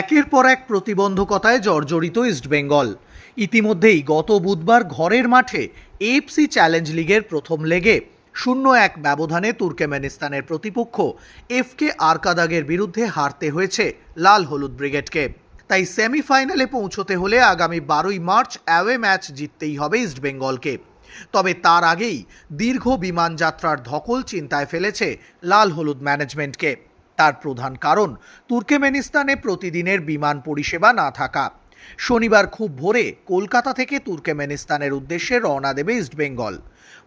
একের পর এক প্রতিবন্ধকতায় জর্জরিত ইস্টবেঙ্গল ইতিমধ্যেই গত বুধবার ঘরের মাঠে এফসি চ্যালেঞ্জ লিগের প্রথম লেগে শূন্য এক ব্যবধানে তুর্কমেনিস্তানের প্রতিপক্ষ এফকে আরকাদাগের বিরুদ্ধে হারতে হয়েছে লাল হলুদ ব্রিগেডকে। তাই সেমিফাইনালে পৌঁছতে হলে আগামী বারোই মার্চ অ্যাওয়ে ম্যাচ জিততেই হবে ইস্টবেঙ্গলকে তবে তার আগেই দীর্ঘ বিমান যাত্রার ধকল চিন্তায় ফেলেছে লাল হলুদ ম্যানেজমেন্টকে। তার প্রধান কারণ, তুর্কেমেনিস্তানে প্রতিদিনের বিমান পরিষেবা না থাকা। শনিবার খুব ভোরে কলকাতা থেকে তুর্কেমেনিস্তানের উদ্দেশ্যে রওনা দেবে ইস্টবেঙ্গল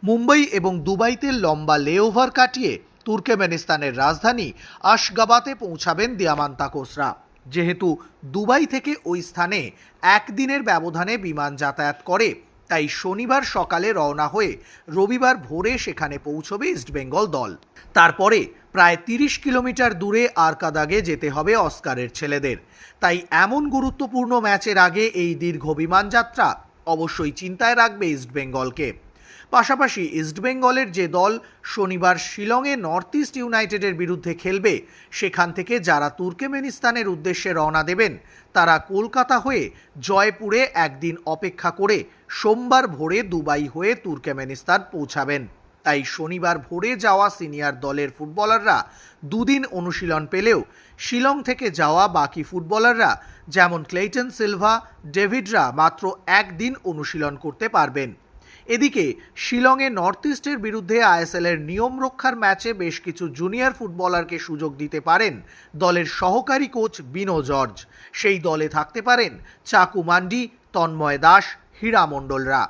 মুম্বই এবং দুবাইতে লম্বা লেওভার কাটিয়ে তুর্কেমেনিস্তানের রাজধানী আশগাবাতে পৌঁছাবেন দিয়ামান্তাকোসরা যেহেতু দুবাই থেকে ওই স্থানে একদিনের ব্যবধানে বিমান যাতায়াত করে, তাই শনিবার সকালে রওনা হয়ে রবিবার ভোরে সেখানে পৌঁছবে ইস্টবেঙ্গল দল। তারপরে প্রায় তিরিশ কিলোমিটার দূরে আরকাদাগে যেতে হবে অস্কারের ছেলেদের। তাই এমন গুরুত্বপূর্ণ ম্যাচের আগে এই দীর্ঘ বিমান যাত্রা অবশ্যই চিন্তায় রাখবে ইস্টবেঙ্গলকে পাশাপাশি ইস্টবেঙ্গলের যে দল শনিবার শিলংয়ে নর্থ ইস্ট ইউনাইটেডের বিরুদ্ধে খেলবে, সেখান থেকে যারা তুর্কমেনিস্তানের উদ্দেশ্যে রওনা দেবেন, তারা কলকাতা হয়ে জয়পুরে একদিন অপেক্ষা করে সোমবার ভোরে দুবাই হয়ে তুর্কমেনিস্তান পৌঁছাবেন। তাই শনিবার ভোরে যাওয়া সিনিয়র দলের ফুটবলাররা দুদিন অনুশীলন পেলেও শিলং থেকে যাওয়া বাকি ফুটবলাররা, যেমন ক্লেইটন সিলভা, ডেভিডরা মাত্র একদিন অনুশীলন করতে পারবেন। এদিকে, শিলংয়ে নর্থ ইস্টের বিরুদ্ধে আইএসএল এর নিয়ম রক্ষার ম্যাচে বেশ কিছু জুনিয়র ফুটবলারকে সুযোগ দিতে পারেন দলের সহকারী কোচ বিনো জর্জ। সেই দলে থাকতে পারেন চাকু মান্ডি, তন্ময় দাস, হীরা মণ্ডলরা।